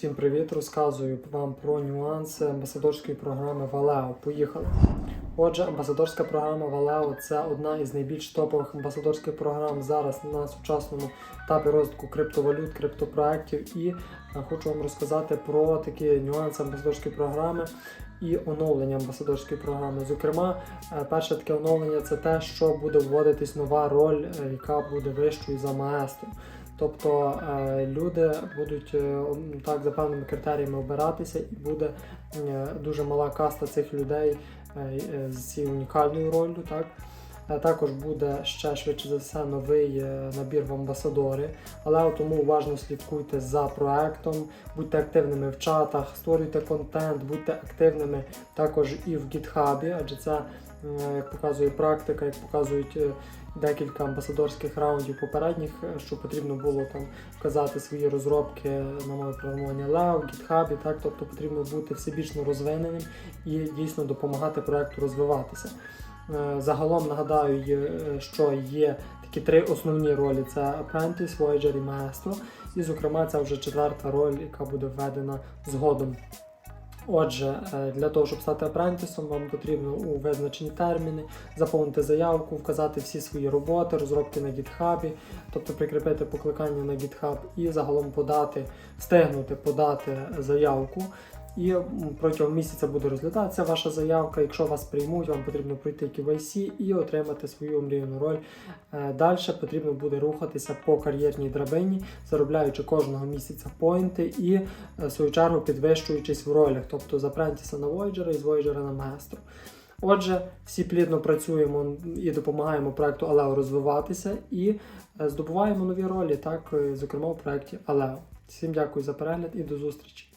Всім привіт! Розказую вам про нюанси амбасадорської програми Валео. Поїхали. Отже, амбасадорська програма Валео це одна із найбільш топових амбасадорських програм зараз на сучасному етапі розвитку криптовалют, криптопроектів. І е, хочу вам розказати про такі нюанси амбасадорської програми і оновлення амбасадорської програми. Зокрема, е, перше таке оновлення це те, що буде вводитись нова роль, е, яка буде вищою за маестро. Тобто е, люди будуть е, так за певними критеріями обиратися, і буде е, дуже мала каста цих людей з цією унікальною ролью. Так? Також буде ще швидше за все новий е, набір в амбасадори, але тому уважно слідкуйте за проектом, будьте активними в чатах, створюйте контент, будьте активними також і в гітхабі, адже це, як показує практика, як показують е, декілька амбасадорських раундів попередніх, е, що потрібно було там вказати свої розробки на мові програмування в GitHub, так, тобто потрібно бути всебічно розвиненим і дійсно допомагати проекту розвиватися. Е, Загалом нагадаю, е, що є такі три основні ролі: це Apprentice, Voyager і Maestro. І, зокрема, це вже четверта роль, яка буде введена згодом. Отже, е, для того, щоб стати апрентисом, вам потрібно у визначені терміни заповнити заявку, вказати всі свої роботи, розробки на GitHub, тобто прикріпити покликання на GitHub і загалом подати, встигнути подати заявку. І протягом місяця буде розглядатися ваша заявка. Якщо вас приймуть, вам потрібно пройти KYC і отримати свою омріяну роль. Далі потрібно буде рухатися по кар'єрній драбині, заробляючи кожного місяця поінти і е, в свою чергу підвищуючись в ролях, тобто з Апрентіса на Voyager і з Voyager на Maestro. Отже, всі плідно працюємо і допомагаємо проекту Aleo розвиватися і е, здобуваємо нові ролі, так, е, зокрема у проєкті Aleo. Всім дякую за перегляд і до зустрічі!